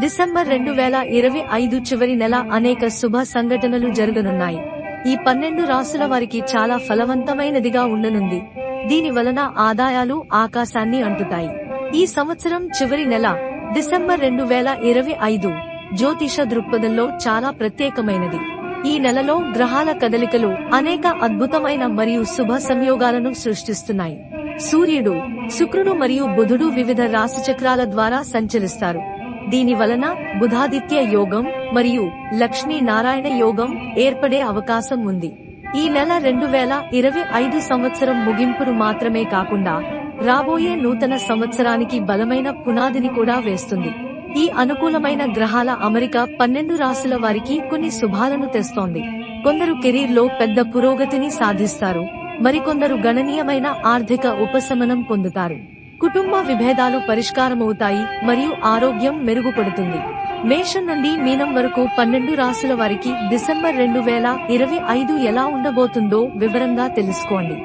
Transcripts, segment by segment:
December రెండు వేల ఇరవై ఐదు చివరి నెల అనేక శుభ సంఘటనలు జరగనున్నాయి. ఈ పన్నెండు రాసుల వారికి చాలా ఫలవంతమైనదిగా ఉండనుంది. దీని వలన ఆదాయాలు ఆకాశాన్ని అంటుతాయి. ఈ సంవత్సరం చివరి నెల డిసెంబర్ రెండు వేల ఇరవై ఐదు జ్యోతిష దృక్పథంలో చాలా ప్రత్యేకమైనది. ఈ నెలలో గ్రహాల కదలికలు అనేక అద్భుతమైన మరియు శుభ సంయోగాలను సృష్టిస్తున్నాయి. సూర్యుడు శుక్రుడు మరియు బుధుడు వివిధ రాశిచక్రాల ద్వారా సంచరిస్తారు. దీని వలన బుధాదిత్య యోగం మరియు లక్ష్మీ నారాయణ యోగం ఏర్పడే అవకాశం ఉంది. ఈ నెల రెండు వేల ఇరవై ఐదు సంవత్సరం ముగింపును మాత్రమే కాకుండా రాబోయే నూతన సంవత్సరానికి బలమైన పునాదిని కూడా వేస్తుంది. ఈ అనుకూలమైన గ్రహాల అమరిక పన్నెండు రాశుల వారికి కొన్ని శుభాలను తెస్తోంది. కొందరు కెరీర్లో పెద్ద పురోగతిని సాధిస్తారు. మరికొందరు గణనీయమైన ఆర్థిక ఉపశమనం పొందుతారు. కుటుంబ విభేదాలు పరిష్కారమవుతాయి మరియు ఆరోగ్యం మెరుగుపడుతుంది. మేషం నుండి మీనం వరకు పన్నెండు రాసుల వారికి డిసెంబర్ రెండు వేల ఇరవై ఐదు ఎలా ఉండబోతుందో వివరంగా తెలుసుకోండి.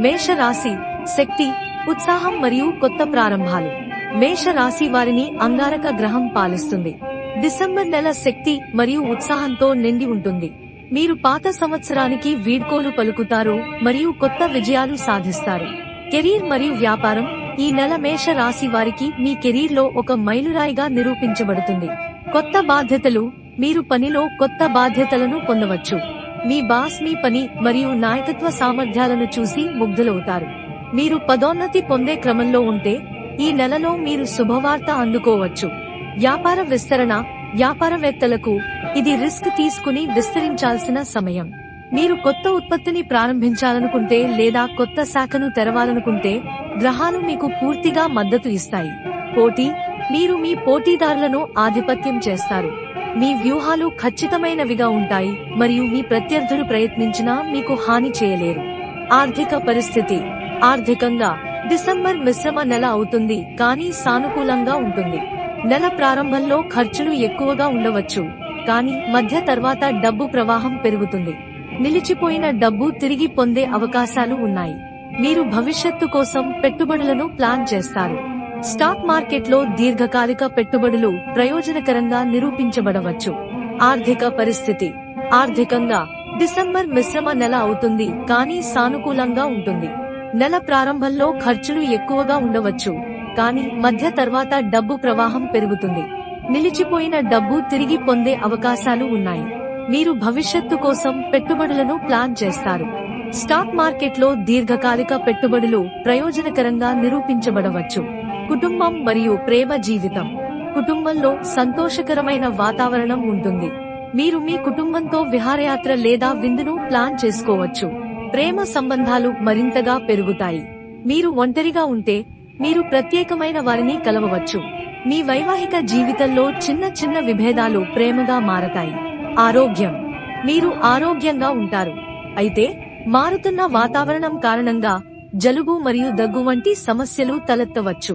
మేష రాశి శక్తి ఉత్సాహం మరియు కొత్త ప్రారంభాలు. మేష రాశి వారిని అంగారక గ్రహం పాలిస్తుంది. డిసెంబర్ నెల శక్తి మరియు ఉత్సాహంతో నిండి ఉంటుంది. మీరు పాత సంవత్సరానికి వీడ్కోలు పలుకుతారు మరియు కొత్త విజయాలు సాధిస్తారు. కెరీర్ మరియు వ్యాపారం ఈ నెల మేష రాశి వారికి మీ కెరీర్లో ఒక మైలురాయిగా నిరూపించబడుతుంది. కొత్త బాధ్యతలు మీరు పనిలో కొత్త బాధ్యతలను పొందవచ్చు. మీ బాస్ మీ పని మరియు నాయకత్వ సామర్థ్యాలను చూసి ముగ్ధులవుతారు. మీరు పదోన్నతి పొందే క్రమంలో ఉంటే ఈ నెలలో మీరు శుభవార్త అందుకోవచ్చు. వ్యాపార విస్తరణ వ్యాపారవేత్తలకు ఇది రిస్క్ తీసుకుని విస్తరించాల్సిన సమయం. మీరు కొత్త ఉత్పత్తిని ప్రారంభించాలనుకుంటే లేదా కొత్త శాఖను తెరవాలనుకుంటే గ్రహాలు మీకు పూర్తిగా మద్దతు ఇస్తాయి. పోటీ మీరు మీ పోటీదారులను ఆధిపత్యం చేస్తారు. మీ వ్యూహాలు ఖచ్చితమైనవిగా ఉంటాయి మరియు మీ ప్రత్యర్థులు ప్రయత్నించినా మీకు హాని చేయలేరు. ఆర్థిక పరిస్థితి. ఆర్థికంగా డిసెంబర్ మిశ్రమ నెల అవుతుంది కానీ సానుకూలంగా ఉంటుంది. నెల ప్రారంభంలో ఖర్చులు ఎక్కువగా ఉండవచ్చు. కానీ మధ్య తర్వాత డబ్బు ప్రవాహం పెరుగుతుంది. నిలిచిపోయిన డబ్బు తిరిగి పొందే అవకాశాలు ఉన్నాయి. మీరు భవిష్యత్తు కోసం పెట్టుబడులను ప్లాన్ చేస్తారు. స్టాక్ మార్కెట్లో దీర్ఘకాలిక పెట్టుబడులు ప్రయోజనకరంగా నిరూపించబడవచ్చు. ఆర్థిక పరిస్థితి. ఆర్థికంగా డిసెంబర్ మిశ్రమ నెల అవుతుంది కానీ సానుకూలంగా ఉంటుంది. నెల ప్రారంభంలో ఖర్చులు ఎక్కువగా ఉండవచ్చు కానీ మధ్య తర్వాత డబ్బు ప్రవాహం పెరుగుతుంది. నిలిచిపోయిన డబ్బు తిరిగి పొందే అవకాశాలు ఉన్నాయి. మీరు భవిష్యత్తు కోసం పెట్టుబడులను ప్లాన్ చేస్తారు. స్టాక్ మార్కెట్లో దీర్ఘకాలిక పెట్టుబడులు ప్రయోజనకరంగా నిరూపించబడవచ్చు. కుటుంబం మరియు ప్రేమ జీవితం. కుటుంబంలో సంతోషకరమైన వాతావరణం ఉంటుంది. మీరు మీ కుటుంబంతో విహారయాత్ర లేదా విందును ప్లాన్ చేసుకోవచ్చు. ప్రేమ సంబంధాలు మరింతగా పెరుగుతాయి. మీరు ఒంటరిగా ఉంటే మీరు ప్రత్యేకమైన వారిని కలవవచ్చు. మీ వైవాహిక జీవితంలో చిన్న చిన్న విభేదాలు ప్రేమగా మారతాయి. ఆరోగ్యం. మీరు ఆరోగ్యంగా ఉంటారు. అయితే మారుతున్న వాతావరణం కారణంగా జలుబు మరియు దగ్గు వంటి సమస్యలు తలెత్తవచ్చు.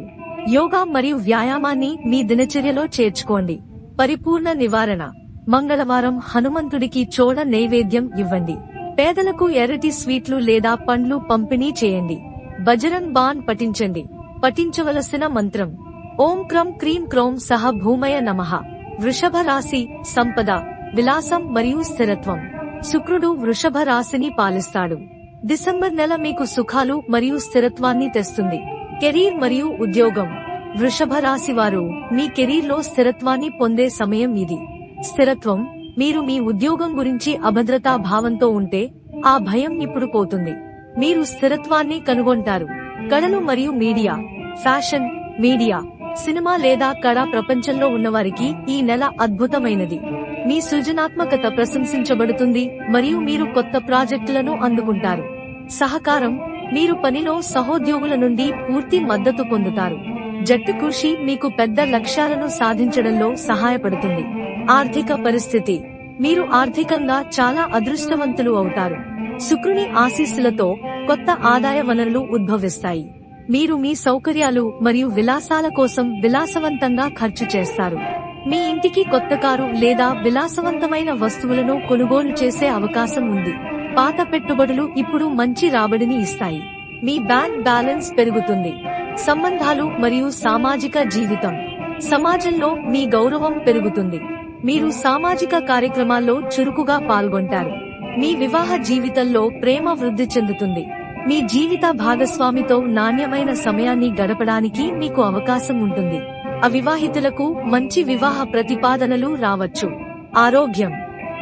యోగా మరియు వ్యాయామాన్ని మీ దినచర్యలో చేర్చుకోండి. పరిపూర్ణ నివారణ. మంగళవారం హనుమంతుడికి చోడ నైవేద్యం ఇవ్వండి. పేదలకు ఎర్రటి స్వీట్లు లేదా పండ్లు పంపిణీ చేయండి. బజరంగ్ బాన్ పఠించండి. పఠించవలసిన మంత్రం. ఓం క్రం క్రీం క్రోం సహ భూమయ నమః. వృషభ రాశి సంపద. విలాసం మరియు స్థిరత్వం. శుక్రుడు వృషభ రాశిని పాలిస్తాడు. డిసెంబర్ నెల మీకు సుఖాలు మరియు స్థిరత్వాన్ని తెస్తుంది. కెరీర్ మరియు ఉద్యోగం. వృషభ రాశి వారు మీ కెరీర్లో స్థిరత్వాన్ని పొందే సమయం ఇది. స్థిరత్వం మీరు మీ ఉద్యోగం గురించి అభద్రతా భావంతో ఉంటే ఆ భయం ఇప్పుడు పోతుంది. మీరు స్థిరత్వాన్ని కనుగొంటారు. కళలు మరియు మీడియా. Fashion media. సినిమా లేదా కళ ప్రపంచంలో ఉన్నవారికి ఈ నెల అద్భుతమైనది. మీ సృజనాత్మకత ప్రశంసించబడుతుంది మరియు మీరు కొత్త ప్రాజెక్టులను అందుకుంటారు. సహకారం మీరు పనిలో సహోద్యోగుల నుండి పూర్తి మద్దతు పొందుతారు. జట్టు కృషి మీకు పెద్ద లక్ష్యాలను సాధించడంలో సహాయపడుతుంది. ఆర్థిక పరిస్థితి మీరు ఆర్థికంగా చాలా అదృష్టవంతులు అవుతారు. శుక్రుని ఆశీస్సులతో కొత్త ఆదాయ వనరులు ఉద్భవిస్తాయి. మీరు మీ సౌకర్యాలు మరియు విలాసాల కోసం విలాసవంతంగా ఖర్చు చేస్తారు. మీ ఇంటికి కొత్త కారు లేదా విలాసవంతమైన వస్తువులను కొనుగోలు చేసే అవకాశం ఉంది. పాత పెట్టుబడులు ఇప్పుడు మంచి రాబడిని ఇస్తాయి. మీ బ్యాంక్ బ్యాలెన్స్ పెరుగుతుంది. సంబంధాలు మరియు సామాజిక జీవితం. సమాజంలో మీ గౌరవం పెరుగుతుంది. మీరు సామాజిక కార్యక్రమాల్లో చురుకుగా పాల్గొంటారు. మీ వివాహ జీవితంలో ప్రేమ వృద్ధి చెందుతుంది. మీ జీవిత భాగస్వామితో నాణ్యమైన సమయాన్ని గడపడానికి మీకు అవకాశం ఉంటుంది. అవివాహితులకు మంచి వివాహ ప్రతిపాదనలు రావచ్చు. ఆరోగ్యం.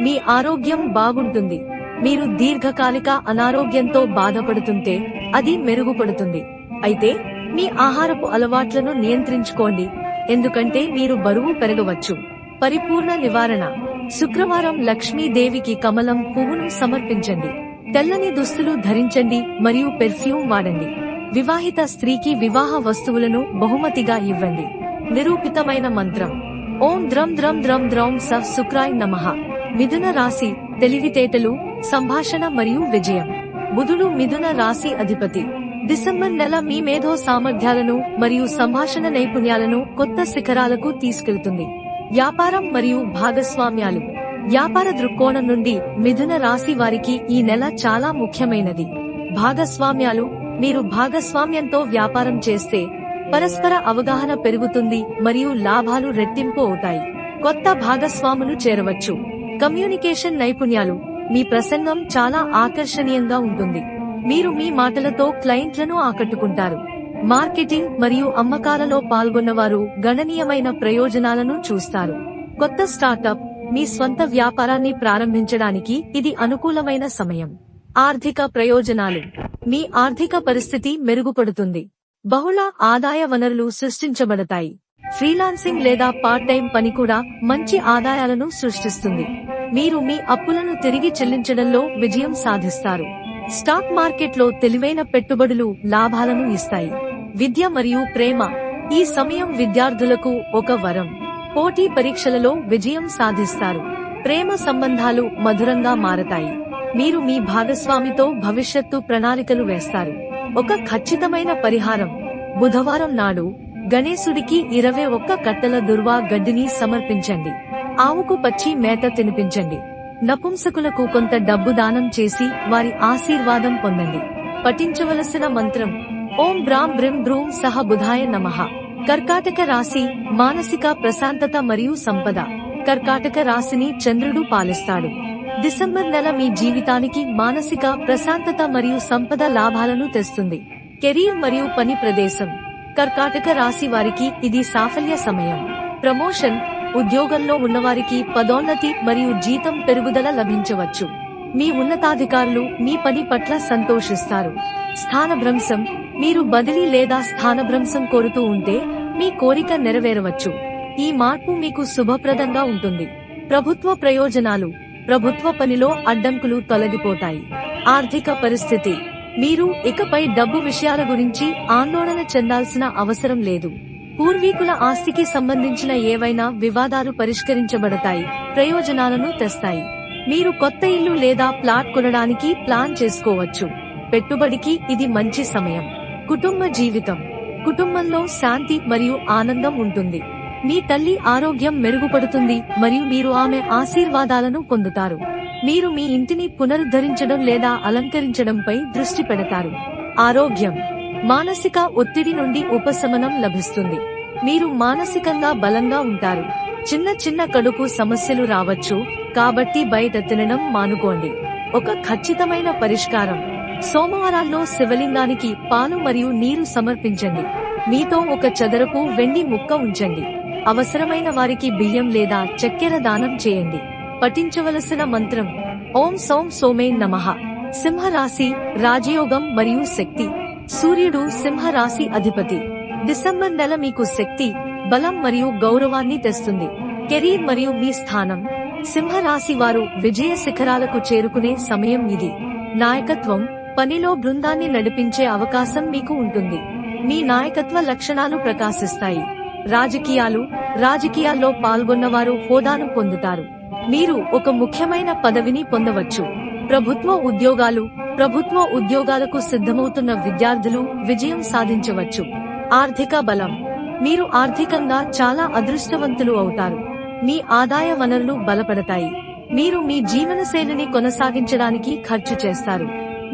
మీ ఆరోగ్యం బాగుంటుంది. మీరు దీర్ఘకాలిక అనారోగ్యంతో బాధపడుతుంటే అది మెరుగుపడుతుంది. అయితే మీ ఆహారపు అలవాట్లను నియంత్రించుకోండి. ఎందుకంటే మీరు బరువు పెరగవచ్చు. పరిపూర్ణ నివారణ. శుక్రవారం లక్ష్మీదేవికి కమలం పువ్వును సమర్పించండి. తెల్లని దుస్తులు ధరించండి మరియు పెర్ఫ్యూమ్ వాడండి. వివాహిత స్త్రీకి వివాహ వస్తువులను బహుమతిగా ఇవ్వండి. నిరూపితమైన మంత్రం. ఓం ద్రం ద్రం ద్రం ద్రౌం స శుక్రాయ్ నమః. మిథున రాశి తెలివితేటలు సంభాషణ మరియు విజయం. బుధుడు మిథున రాశి అధిపతి. డిసెంబర్ నెల మీ మేధో సామర్థ్యాలను మరియు సంభాషణ నైపుణ్యాలను కొత్త శిఖరాలకు తీసుకెళ్తుంది. వ్యాపారం మరియు భాగస్వామ్యాలు. వ్యాపార దృక్కోణం నుండి మిథున రాశి వారికి ఈ నెల చాలా ముఖ్యమైనది. భాగస్వామ్యాలు. మీరు భాగస్వామ్యంతో వ్యాపారం చేస్తే పరస్పర అవగాహన పెరుగుతుంది మరియు లాభాలు రెట్టింపు అవుతాయి. కొత్త భాగస్వాములు చేరవచ్చు. కమ్యూనికేషన్ నైపుణ్యాలు మీ ప్రసంగం చాలా ఆకర్షణీయంగా ఉంటుంది. మీరు మీ మాటలతో క్లయింట్లను ఆకట్టుకుంటారు. మార్కెటింగ్ మరియు అమ్మకాలలో పాల్గొన్నవారు గణనీయమైన ప్రయోజనాలను చూస్తారు. కొత్త స్టార్టప్ మీ స్వంత వ్యాపారాన్ని ప్రారంభించడానికి ఇది అనుకూలమైన సమయం. ఆర్థిక ప్రయోజనాలు మీ ఆర్థిక పరిస్థితి మెరుగుపడుతుంది. బహుళ ఆదాయ వనరులు సృష్టించబడతాయి. ఫ్రీలాన్సింగ్ లేదా పార్ట్ టైం పని కూడా మంచి ఆదాయాలను సృష్టిస్తుంది. మీరు మీ అప్పులను తిరిగి చెల్లించడంలో విజయం సాధిస్తారు. స్టాక్ మార్కెట్లో తెలివైన పెట్టుబడులు లాభాలను ఇస్తాయి. విద్య మరియు ప్రేమ ఈ సమయం విద్యార్థులకు ఒక వరం. పోటీ పరీక్షలలో విజయం సాధిస్తారు. ప్రేమ సంబంధాలు మధురంగా మారతాయి. మీరు మీ భాగస్వామితో భవిష్యత్తు ప్రణాళికలు వేస్తారు. ఒక ఖచ్చితమైన పరిహారం. బుధవారం నాడు గణేశుడికి ఇరవై ఒక్క కట్టల దుర్వా గడ్డిని సమర్పించండి. ఆవుకు పచ్చి మేత తినిపించండి. నపుంసకులకు కొంత డబ్బు దానం చేసి వారి ఆశీర్వాదం పొందండి. పఠించవలసిన మంత్రం ఓం బ్రాం బ్రిం బ్రూం సహ బుధాయ నమః. కర్కాటక రాశి మానసిక ప్రశాంతత మరియు సంపద. కర్కాటక రాశిని చంద్రుడు పాలిస్తాడు. డిసెంబర్ నెల మీ జీవితానికి మానసిక ప్రశాంతత మరియు సంపద లాభాలను తెస్తుంది. కెరీర్ మరియు పని ప్రదేశం. కర్కాటక రాశి వారికి ఇది సాఫల్య సమయం. ప్రమోషన్. ఉద్యోగంలో ఉన్నవారికి పదోన్నతి మరియు జీతం పెరుగుదల లభించవచ్చు. మీ ఉన్నతాధికారులు మీ పని పట్ల సంతోషిస్తారు. స్థానభ్రంశం. మీరు బదిలీ లేదా స్థానభ్రంశం కోరుతూ ఉంటే మీ కోరిక నెరవేరవచ్చు. ఈ మార్పు మీకు శుభప్రదంగా ఉంటుంది. ప్రభుత్వ ప్రయోజనాలు. ప్రభుత్వ పనిలో అడ్డంకులు తొలగిపోతాయి. ఆర్థిక పరిస్థితి. మీరు ఇకపై డబ్బు విషయాల గురించి ఆందోళన చెందాల్సిన అవసరం లేదు. పూర్వీకుల ఆస్తికి సంబంధించిన ఏవైనా వివాదాలు పరిష్కరించబడతాయి. ప్రయోజనాలను తెస్తాయి. మీరు కొత్త ఇల్లు లేదా ప్లాట్ కొనడానికి ప్లాన్ చేసుకోవచ్చు. పెట్టుబడికి ఇది మంచి సమయం. కుటుంబ జీవితం. కుటుంబంలో శాంతి మరియు ఆనందం ఉంటుంది. మీ తల్లి ఆరోగ్యం మెరుగుపడుతుంది మరియు మీరు ఆమె ఆశీర్వాదాలను పొందుతారు. మీరు మీ ఇంటిని పునరుద్ధరించడం లేదా అలంకరించడంపై దృష్టి పెడతారు. ఆరోగ్యం. మానసిక ఒత్తిడి నుండి ఉపశమనం లభిస్తుంది. మీరు మానసికంగా బలంగా ఉంటారు. చిన్న చిన్న కడుపు సమస్యలు రావచ్చు. కాబట్టి బయట తినడం మానుకోండి. ఒక ఖచ్చితమైన పరిష్కారం. సోమవారాల్లో శివలింగానికి పాలు మరియు నీరు సమర్పించండి. మీతో ఒక చదరపు వెండి ముక్క ఉంచండి. అవసరమైన వారికి బియ్యం లేదా చక్కెర దానం చేయండి. పఠించవలసిన మంత్రం ఓం సోం సోమే నమః. సింహరాశి రాజయోగం మరియు శక్తి. సూర్యుడు సింహరాశి అధిపతి. డిసెంబర్ నెల మీకు శక్తి బలం మరియు గౌరవాన్ని తెస్తుంది. కెరీర్ మరియు మీ స్థానం. సింహరాశి వారు విజయ శిఖరాలకు చేరుకునే సమయం ఇది. నాయకత్వం పనిలో బృందాన్ని నడిపించే అవకాశం మీకు ఉంటుంది. మీ నాయకత్వ లక్షణాలు ప్రకాశిస్తాయి. రాజకీయాలు రాజకీయాల్లో పాల్గొన్నవారు హోదాను పొందుతారు. మీరు ఒక ముఖ్యమైన పదవిని పొందవచ్చు. ప్రభుత్వ ఉద్యోగాలు ప్రభుత్వ ఉద్యోగాలకు సిద్ధమవుతున్న విద్యార్థులు విజయం సాధించవచ్చు. ఆర్థిక బలం. మీరు ఆర్థికంగా చాలా అదృష్టవంతులు అవుతారు. మీ ఆదాయ వనరులు బలపడతాయి. మీరు మీ జీవనశైలిని కొనసాగించడానికి ఖర్చు చేస్తారు.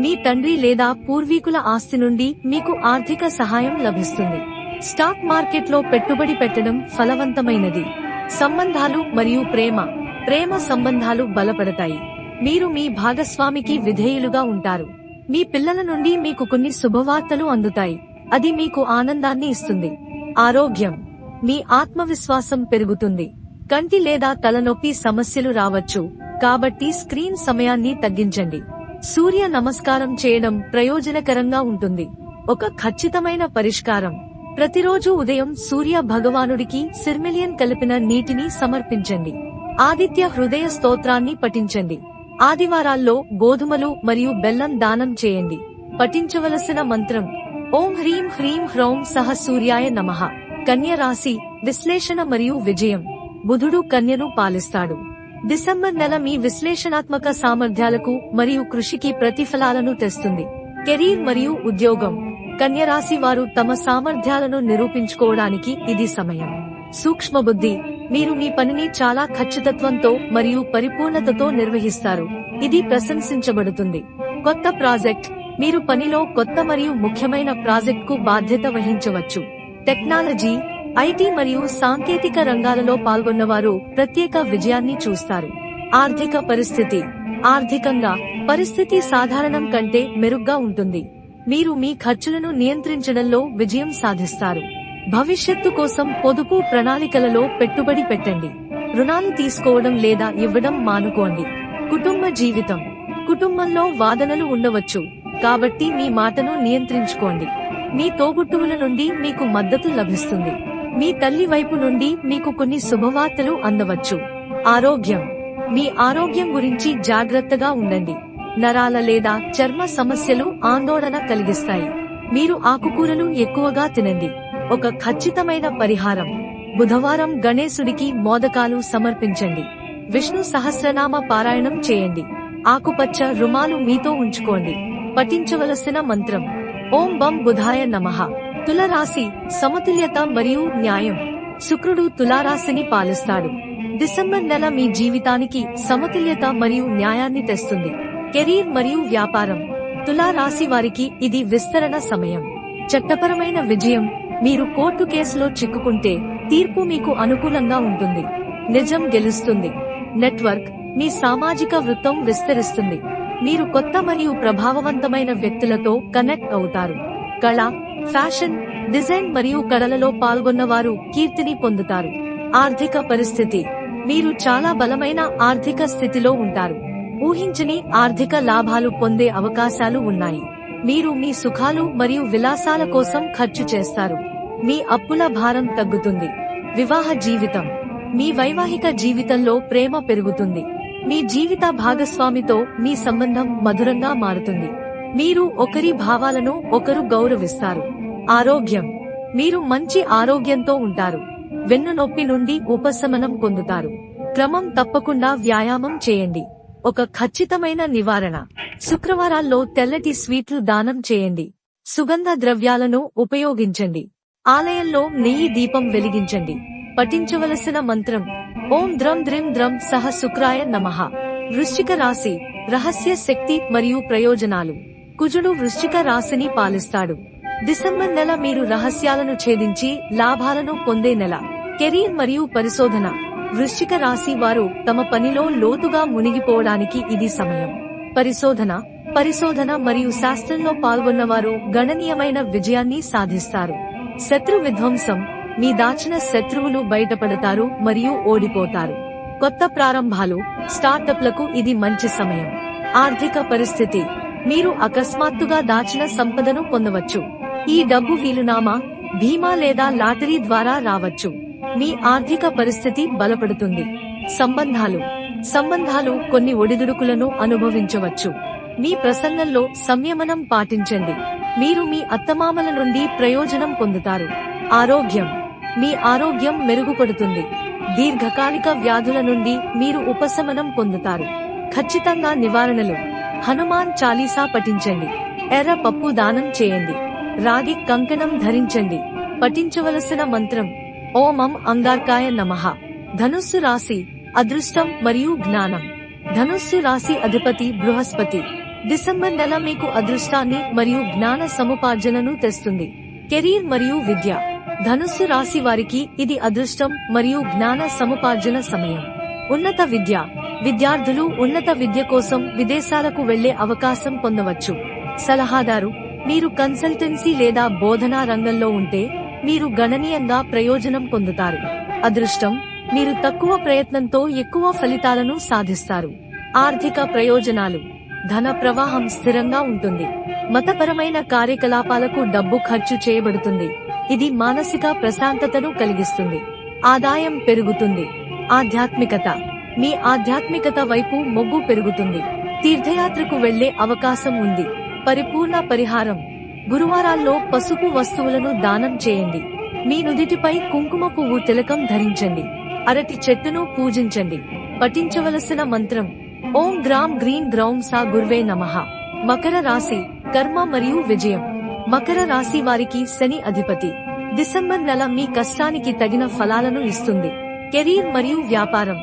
మీ తండ్రి లేదా పూర్వీకుల ఆస్తి నుండి మీకు ఆర్థిక సహాయం లభిస్తుంది. స్టాక్ మార్కెట్లో పెట్టుబడి పెట్టడం ఫలవంతమైనది. సంబంధాలు మరియు ప్రేమ. ప్రేమ సంబంధాలు బలపడతాయి. మీరు మీ భాగస్వామికి విధేయులుగా ఉంటారు. మీ పిల్లల నుండి మీకు కొన్ని శుభవార్తలు అందుతాయి. అది మీకు ఆనందాన్ని ఇస్తుంది. ఆరోగ్యం. మీ ఆత్మవిశ్వాసం పెరుగుతుంది. కంటి లేదా తలనొప్పి సమస్యలు రావచ్చు. కాబట్టి స్క్రీన్ సమయాన్ని తగ్గించండి. సూర్య నమస్కారం చేయడం ప్రయోజనకరంగా ఉంటుంది. ఒక ఖచ్చితమైన పరిష్కారం. ప్రతిరోజు ఉదయం సూర్య భగవానుడికి సిర్మిలియన్ కలిపిన నీటిని సమర్పించండి. ఆదిత్య హృదయ స్తోత్రాన్ని పఠించండి. ఆదివారాల్లో గోధుమలు మరియు బెల్లం దానం చేయండి. పఠించవలసిన మంత్రం ఓం హ్రీం హ్రీం హ్రౌం సహ సూర్యాయ నమః. కన్య రాశి విశ్లేషణ మరియు విజయం. బుధుడు కన్యను పాలిస్తాడు. డిసెంబర్ నెల మీ విశ్లేషణాత్మక సామర్థ్యాలకు మరియు కృషికి ప్రతిఫలాలను తెస్తుంది. కెరీర్ మరియు ఉద్యోగం. కన్యరాశి వారు తమ సామర్థ్యాలను నిరూపించుకోవడానికి ఇది సమయం. సూక్ష్మ బుద్ధి మీరు మీ పనిని చాలా ఖచ్చితత్వంతో మరియు పరిపూర్ణతతో నిర్వహిస్తారు. ఇది ప్రశంసించబడుతుంది. కొత్త ప్రాజెక్ట్. మీరు పనిలో కొత్త మరియు ముఖ్యమైన ప్రాజెక్ట్కు బాధ్యత వహించవచ్చు. టెక్నాలజీ. ఐటీ మరియు సాంకేతిక రంగాలలో పాల్గొన్నవారు ప్రత్యేక విజయాన్ని చూస్తారు. ఆర్థిక పరిస్థితి. ఆర్థికంగా పరిస్థితి సాధారణం కంటే మెరుగ్గా ఉంటుంది. మీరు మీ ఖర్చులను నియంత్రించడంలో విజయం సాధిస్తారు. భవిష్యత్తు కోసం పొదుపు ప్రణాళికలలో పెట్టుబడి పెట్టండి. రుణాలు తీసుకోవడం లేదా ఇవ్వడం మానుకోండి. కుటుంబ జీవితం. కుటుంబంలో వాదనలు ఉండవచ్చు. కాబట్టి మీ మాటను నియంత్రించుకోండి. మీ తోబుట్టువుల నుండి మీకు మద్దతు లభిస్తుంది. మీ తల్లి వైపు నుండి మీకు కొన్ని శుభవార్తలు అందవచ్చు. ఆరోగ్యం. మీ ఆరోగ్యం గురించి జాగ్రత్తగా ఉండండి. నరాల లేదా చర్మ సమస్యలు ఆందోళన కలిగిస్తాయి. మీరు ఆకుకూరలు ఎక్కువగా తినండి. ఒక ఖచ్చితమైన పరిహారం. బుధవారం గణేశుడికి మోదకాలు సమర్పించండి. విష్ణు సహస్రనామ పారాయణం చేయండి. ఆకుపచ్చ రుమాలు మీతో ఉంచుకోండి. పఠించవలసిన మంత్రం. ఓం బం బుధాయ నమః. తులరాశి సమతుల్యత మరియు న్యాయం. శుక్రుడు తులారాశిని పాలిస్తాడు. డిసెంబర్ నెల మీ జీవితానికి సమతుల్యత మరియు న్యాయాన్ని తెస్తుంది. కెరీర్ మరియు వ్యాపారం. తులారాశి వారికి ఇది విస్తరణ సమయం. చట్టపరమైన విజయం. మీరు కోర్టు కేసులో చిక్కుకుంటే తీర్పు మీకు అనుకూలంగా ఉంటుంది. నిజం గెలుస్తుంది. నెట్వర్క్ మీ సామాజిక వృత్తం విస్తరిస్తుంది. మీరు కొత్త మరియు ప్రభావవంతమైన వ్యక్తులతో కనెక్ట్ అవుతారు. కళ ఫ్యాషన్ డిజైన్ మరియు కళలలో పాల్గొన్నవారు కీర్తిని పొందుతారు. ఆర్థిక పరిస్థితి. మీరు చాలా బలమైన ఆర్థిక స్థితిలో ఉంటారు. ఊహించని ఆర్థిక లాభాలు పొందే అవకాశాలు ఉన్నాయి. మీరు మీ సుఖాలు మరియు విలాసాల కోసం ఖర్చు చేస్తారు. మీ అప్పుల భారం తగ్గుతుంది. వివాహ జీవితం. మీ వైవాహిక జీవితంలో ప్రేమ పెరుగుతుంది. మీ జీవిత భాగస్వామితో మీ సంబంధం మధురంగా మారుతుంది. మీరు ఒకరి భావాలను ఒకరు గౌరవిస్తారు. ఆరోగ్యం. మీరు మంచి ఆరోగ్యంతో ఉంటారు. వెన్నునొప్పి నుండి ఉపశమనం పొందుతారు. క్రమం తప్పకుండా వ్యాయామం చేయండి. ఒక ఖచ్చితమైన నివారణ. శుక్రవారాల్లో తెల్లటి స్వీట్లు దానం చేయండి. సుగంధ ద్రవ్యాలను ఉపయోగించండి. ఆలయంలో నెయ్యి దీపం వెలిగించండి. పఠించవలసిన మంత్రం ఓం ద్రం ద్రిం ద్రం సహ శుక్రాయ నమః. వృశ్చిక రాశి రహస్య శక్తి మరియు ప్రయోజనాలు. కుజుడు వృశ్చిక రాశిని పాలిస్తాడు. డిసెంబర్ నెల మీరు రహస్యాలను ఛేదించి లాభాలను పొందే నెల. కెరీర్ మరియు పరిశోధన. వృశ్చిక రాశి వారు తమ పనిలో లోతుగా మునిగిపోవడానికి ఇది సమయం. పరిశోధన పరిశోధన మరియు శాస్త్రంలో పాల్గొన్నవారు గణనీయమైన విజయాన్ని సాధిస్తారు. శత్రు విధ్వంసం మీ దాచిన శత్రువులు బయటపడతారు మరియు ఓడిపోతారు. కొత్త ప్రారంభాలు స్టార్టప్లకు ఇది మంచి సమయం. ఆర్థిక పరిస్థితి మీరు అకస్మాత్తుగా దాచిన సంపదను పొందవచ్చు. ఈ డబ్బు వీలునామా భీమా లేదా లాటరీ ద్వారా రావచ్చు. మీ ఆర్థిక పరిస్థితి బలపడుతుంది. సంబంధాలు. సంబంధాలు కొన్ని ఒడిదుడుకులను అనుభవించవచ్చు. మీ ప్రసంగంలో సంయమనం పాటించండి. మీరు మీ అత్తమామల నుండి ప్రయోజనం పొందుతారు. ఆరోగ్యం. మీ ఆరోగ్యం మెరుగుపడుతుంది. దీర్ఘకాలిక వ్యాధుల నుండి మీరు ఉపశమనం పొందుతారు. ఖచ్చితంగా నివారణలు. హనుమాన్ చాలీసా పఠించండి. ఎర్ర పప్పు దానం చేయండి. రాగి కంకణం ధరించండి. పఠించవలసిన మంత్రం. ఓమం అంగార్కాయ నమః. ధనుస్సు రాశి అదృష్టం మరియు జ్ఞానం. ధనుస్సు రాశి అధిపతి బృహస్పతి. డిసెంబర్ నెల మీకు అదృష్టాన్ని మరియు జ్ఞాన సముపార్జనను తెస్తుంది. కెరీర్ మరియు విద్య. ధనుస్సు రాశి వారికి ఇది అదృష్టం మరియు జ్ఞాన సముపార్జన సమయం. ఉన్నత విద్య. విద్యార్థులు ఉన్నత విద్య కోసం విదేశాలకు వెళ్ళే అవకాశం పొందవచ్చు. సలహాదారు. మీరు కన్సల్టెన్సీ లేదా బోధనా రంగంలో ఉంటే మీరు గణనీయంగా ప్రయోజనం పొందుతారు. అదృష్టం మీరు తక్కువ ప్రయత్నంతో ఎక్కువ ఫలితాలను సాధిస్తారు. ఆర్థిక ప్రయోజనాలు ధన ప్రవాహం స్థిరంగా ఉంటుంది. మతపరమైన కార్యకలాపాలకు డబ్బు ఖర్చు చేయబడుతుంది. ఇది మానసిక ప్రశాంతతను కలిగిస్తుంది. ఆదాయం పెరుగుతుంది. ఆధ్యాత్మికత మీ ఆధ్యాత్మికత వైపు మొగ్గు పెరుగుతుంది. తీర్థయాత్రకు వెళ్ళే అవకాశం ఉంది. పరిపూర్ణ పరిహారం గురువారాల్లో పసుపు వస్తువులను దానం చేయండి. మీ నుదిటిపై కుంకుమ పువ్వు తిలకం ధరించండి. అరటి చెట్టును పూజించండి. పఠించవలసిన మంత్రం ఓం గ్రామ్ గ్రీన్ గ్రౌండ్ సా గుర్వే నమః. మకర రాశి కర్మ మరియు విజయం. మకర రాశి వారికి శని అధిపతి. డిసెంబర్ నెల మీ కష్టానికి తగిన ఫలాలను ఇస్తుంది. కెరీర్ మరియు వ్యాపారం.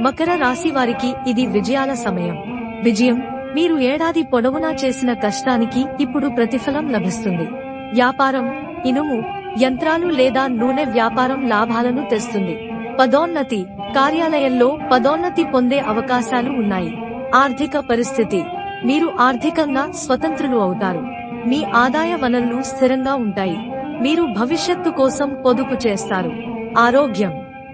మకర రాశి వారికి ఇది విజయాల సమయం. విజయం మీరు ఏడాది పొడవునా చేసిన కష్టానికి ఇప్పుడు ప్రతిఫలం లభిస్తుంది. వ్యాపారం ఇనుము యంత్రాలు లేదా నూనె వ్యాపారం లాభాలను తెస్తుంది. పదోన్నతి కార్యాలయంలో పదోన్నతి పొందే అవకాశాలు ఉన్నాయి. ఆర్థిక పరిస్థితి. మీరు ఆర్థికంగా స్వతంత్రులు అవుతారు. మీ ఆదాయ వనరులు స్థిరంగా ఉంటాయి. మీరు భవిష్యత్తు కోసం పొదుపు చేస్తారు. ఆరోగ్యం.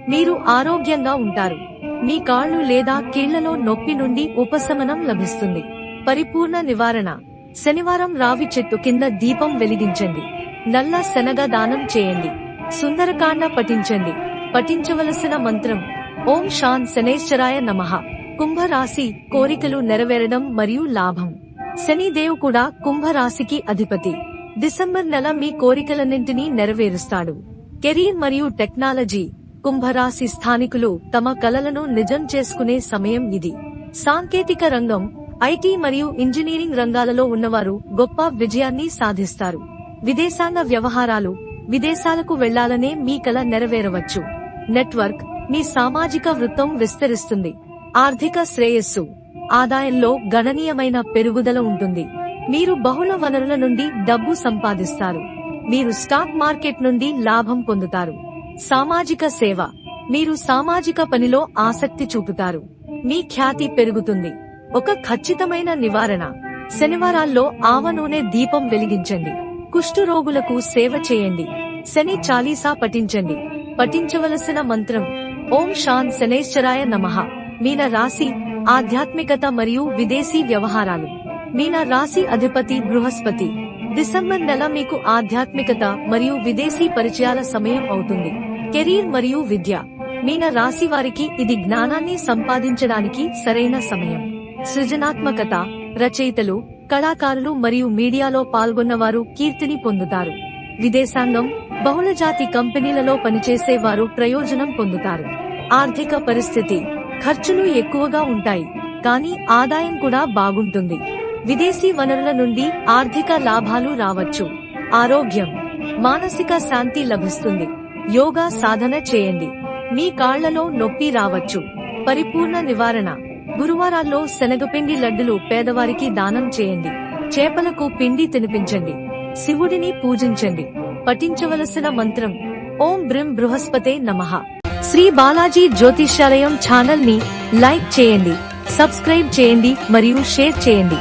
మీరు ఆరోగ్యంగా ఉంటారు. మీ కాళ్ళు లేదా కీళ్ళలో నొప్పి నుండి ఉపశమనం లభిస్తుంది. పరిపూర్ణ నివారణ. శనివారం రావి చెట్టు కింద దీపం వెలిగించండి. నల్ల శనగ దానం చేయండి. సుందరకాండ పఠించండి. పఠించవలసిన మంత్రం ఓం శాన్ శనేశ్వరాయ నమః. కుంభరాశి కోరికలు నెరవేరడం మరియు లాభం. శనిదేవ్ కూడా కుంభరాశికి అధిపతి. డిసెంబర్ నెల మీ కోరికలన్నింటినీ నెరవేరుస్తాడు. కెరీర్ మరియు టెక్నాలజీ. కుంభరాశి స్థానికులు తమ కలలను నిజం చేసుకునే సమయం ఇది. సాంకేతిక రంగం ఐటీ మరియు ఇంజనీరింగ్ రంగాలలో ఉన్నవారు గొప్ప విజయాన్ని సాధిస్తారు. విదేశాంగ వ్యవహారాలు విదేశాలకు వెళ్ళాలనే మీ కల నెరవేరవచ్చు. నెట్వర్క్ మీ సామాజిక వృత్తం విస్తరిస్తుంది. ఆర్థిక శ్రేయస్సు ఆదాయంలో గణనీయమైన పెరుగుదల ఉంటుంది. మీరు బహుళ వనరుల నుండి డబ్బు సంపాదిస్తారు. మీరు స్టాక్ మార్కెట్ నుండి లాభం పొందుతారు. సామాజిక సేవ. మీరు సామాజిక పనిలో ఆసక్తి చూపుతారు. మీ ఖ్యాతి పెరుగుతుంది. ఒక ఖచ్చితమైన నివారణ. శనివారాల్లో ఆవ నూనె దీపం వెలిగించండి. కుష్టు రోగులకు సేవ చేయండి. శని చాలీసా పఠించండి. పఠించవలసిన మంత్రం ఓం శాన్ శనేశ్వరాయ నమః. మీన రాశి ఆధ్యాత్మికత మరియు విదేశీ వ్యవహారాలు. మీన రాశి అధిపతి బృహస్పతి. డిసెంబర్ నెల మీకు ఆధ్యాత్మికత మరియు విదేశీ పరిచయాల సమయం అవుతుంది. కెరీర్ మరియు విద్య. మీన రాశి వారికి ఇది జ్ఞానాన్ని సంపాదించడానికి సరైన సమయం. సృజనాత్మకత రచయితలు కళాకారులు మరియు మీడియాలో పాల్గొన్నవారు కీర్తిని పొందుతారు. విదేశాంగం బహుళజాతి కంపెనీలలో పనిచేసే వారు ప్రయోజనం పొందుతారు. ఆర్థిక పరిస్థితి. ఖర్చులు ఎక్కువగా ఉంటాయి కానీ ఆదాయం కూడా బాగుంటుంది. విదేశీ వనరుల నుండి ఆర్థిక లాభాలు రావచ్చు. ఆరోగ్యం. మానసిక శాంతి లభిస్తుంది. యోగా సాధన చేయండి. మీ కాళ్ళలో నొప్పి రావచ్చు. పరిపూర్ణ నివారణ. గురువారాల్లో శనగపిండి లడ్డులు పేదవారికి దానం చేయండి. చేపలకు పిండి తినిపించండి. శివుడిని పూజించండి. పఠించవలసిన మంత్రం. ఓం బ్రిం బృహస్పతే నమః. శ్రీ బాలాజీ జ్యోతిష్యాలయం ఛానల్ని లైక్ చేయండి. సబ్స్క్రైబ్ చేయండి మరియు షేర్ చేయండి.